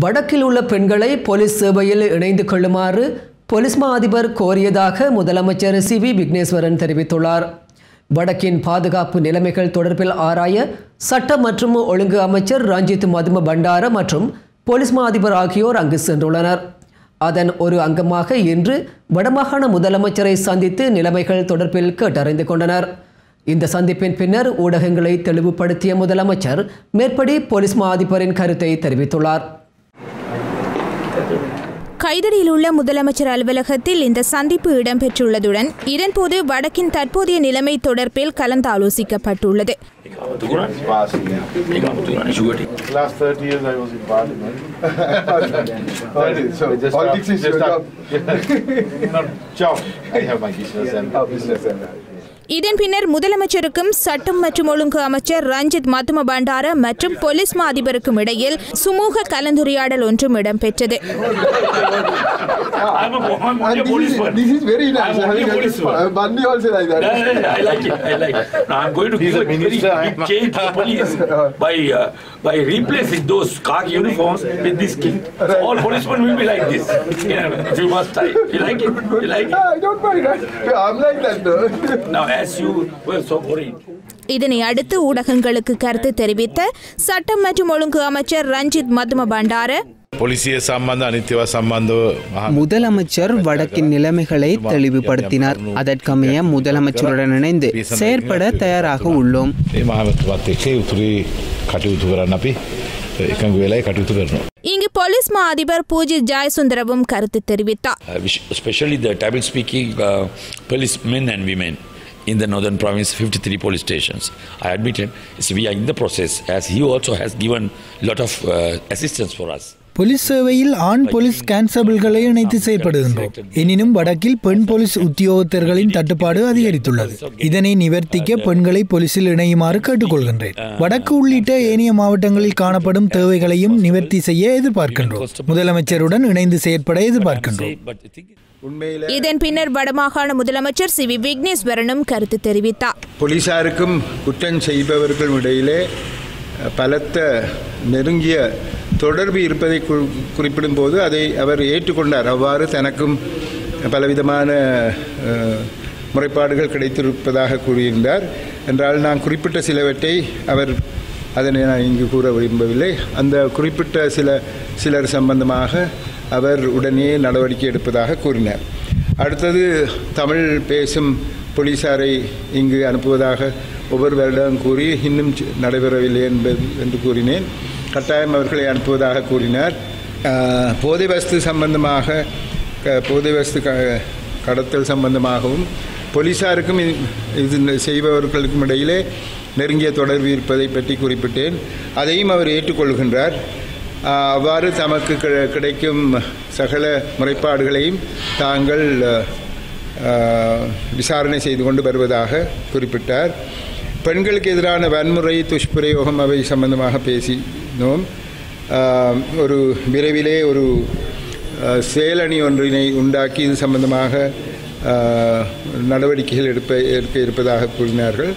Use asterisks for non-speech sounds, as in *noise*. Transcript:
வடக்கில் உள்ள பெண்களை போலீஸ் சேவையில் இணைந்து கொள்ளுமாறு போலீஸ் மா அதிபர் கோரியதாக முதலமைச்சர் சி வி விக்னேஸ்வரன் தெரிவித்துள்ளார். வடக்கின் பாதுகாப்பு நிலைமைகள் தொடர்பில் ஆராய சட்ட மற்றும் ஒழுங்கு அமைச்சர் ரஞ்சித் மதும பண்டார மற்றும் போலீஸ் மா அதிபர் ஆகியோர் அங்கு சென்றுள்ளனர். அதன் ஒரு அங்கமாக இன்று வடமாகாண முதலமைச்சரை சந்தித்து நிலைமைகள் தொடர்பில் கேட்டறிந்து கொண்டனர். இந்த சந்திப்பின் பின்னர் ஊடகங்களை தெளிவுபடுத்திய முதலமைச்சர் மேற்படி போலீஸ் மா அதிபரின் கருத்தை தெரிவித்துள்ளார். கைதடியில் உள்ள முதலமைச்சர் அலுவலகத்தில் இந்த சந்திப்பு இடம்பெற்றுள்ளதுடன் இதன்போது வடக்கின் தற்போதைய நிலைமை தொடர்பில் கலந்தாலோசிக்கப்பட்டுள்ளது. Last *laughs* *laughs* 30 years I was in parliament. Okay, so Just, politics uh, is just, your uh, job. Not job. I have my business and Oh, business and that. இதன் பின்னர் முதலமைச்சருக்கும் சட்டம் மற்றும் ஒழுங்கு அமைச்சர் ரஞ்சித் மத்தும பண்டார மற்றும் போலீஸ் மா அதிபருக்கும் இடையில் சுமூக கலந்துரையாடல் ஒன்றும் இடம்பெற்றது. Uh. Now இதனை அடுத்து ஊடகங்களுக்கு கருத்து தெரிவித்த சட்டம் மற்றும் ஒழுங்கு அமைச்சர் ரஞ்சித் மதும பண்டார முதலமைச்சர் வடக்கின் நிலைமைகளை தெளிவுபடுத்தினார். அதற்கமைய முதலமைச்சருடன் இணைந்து செயற்பட தயாராக உள்ளோம். இங்கு போலீஸ் மா அதிபர் பூஜை ஜாய் சுந்தரவும் கருத்து தெரிவித்தார். In the northern province, 53 police stations. I admit it, so we are in the process as he also has given a lot of uh, assistance for us. Police சேவையில் ஆண் போலீஸ் கான்ஸ்டபிள்களை இணைத்து செயற்படுகின்றோம். எனினும் வடக்கில் பெண் போலீஸ் உத்தியோகத்தர்களின் தட்டுப்பாடு அதிகரித்துள்ளது. இதனை நிவர்த்திக்க பெண்களை போலீசில் இணையுமாறு கேட்டுக்கொள்கின்றேன். வடக்கு உள்ளிட்ட ஏனைய மாவட்டங்களில் காணப்படும் தேவைகளையும் நிவர்த்தி செய்ய எதிர்பார்க்கின்றோம். முதலமைச்சருடன் இணைந்து செயற்பட எதிர்பார்க்கின்றோம். இதன் பின்னர் வடமாகாண முதலமைச்சர் சி வி விக்னேஸ்வரனும் கருத்து தெரிவித்தார். போலீசாருக்கும் குற்றம் செய்பவர்களும் இடையிலே பலத்த நெருங்கிய தொடர்பு இருப்பதை குறிப்பிடும் போது அதை அவர் ஏற்றுக்கொண்டார். அவ்வாறு தனக்கும் பலவிதமான முறைப்பாடுகள் கிடைத்திருப்பதாக கூறியிருந்தார். என்றால் நான் குறிப்பிட்ட சிலவற்றை அவர் அதனை நான் இங்கு கூற விரும்பவில்லை. அந்த குறிப்பிட்ட சில சிலர் சம்பந்தமாக அவர் உடனே நடவடிக்கை எடுப்பதாக கூறினார். அடுத்தது தமிழ் பேசும் போலீசாரை இங்கு அனுப்புவதாக ஒவ்வொரு வருடம் கூறி இன்னும் நடைபெறவில்லை என்பது என்று கூறினேன். கட்டாயம் அவர்களை அனுப்புவதாக கூறினார். போதை வஸ்து சம்பந்தமாக போதை வஸ்து க கடத்தல் சம்பந்தமாகவும் போலீசாருக்கும் இது- இது செய்பவர்களுக்கும் இடையிலே நெருங்கிய தொடர்பு இருப்பதை பற்றி குறிப்பிட்டேன். அதையும் அவர் ஏற்றுக்கொள்கின்றார். அவ்வாறு தமக்கு கிடைக்கும் சகல முறைப்பாடுகளையும் தாங்கள் விசாரணை செய்து கொண்டு வருவதாக குறிப்பிட்டார். பெண்களுக்கு எதிரான வன்முறை துஷ்பிரயோகம் அவை சம்பந்தமாக பேசினோம். ஒரு விரைவிலே ஒரு செயலணி ஒன்றினை உண்டாக்கி இது சம்பந்தமாக நடவடிக்கைகள் எடுப்ப எடுக்க இருப்பதாக கூறினார்கள்.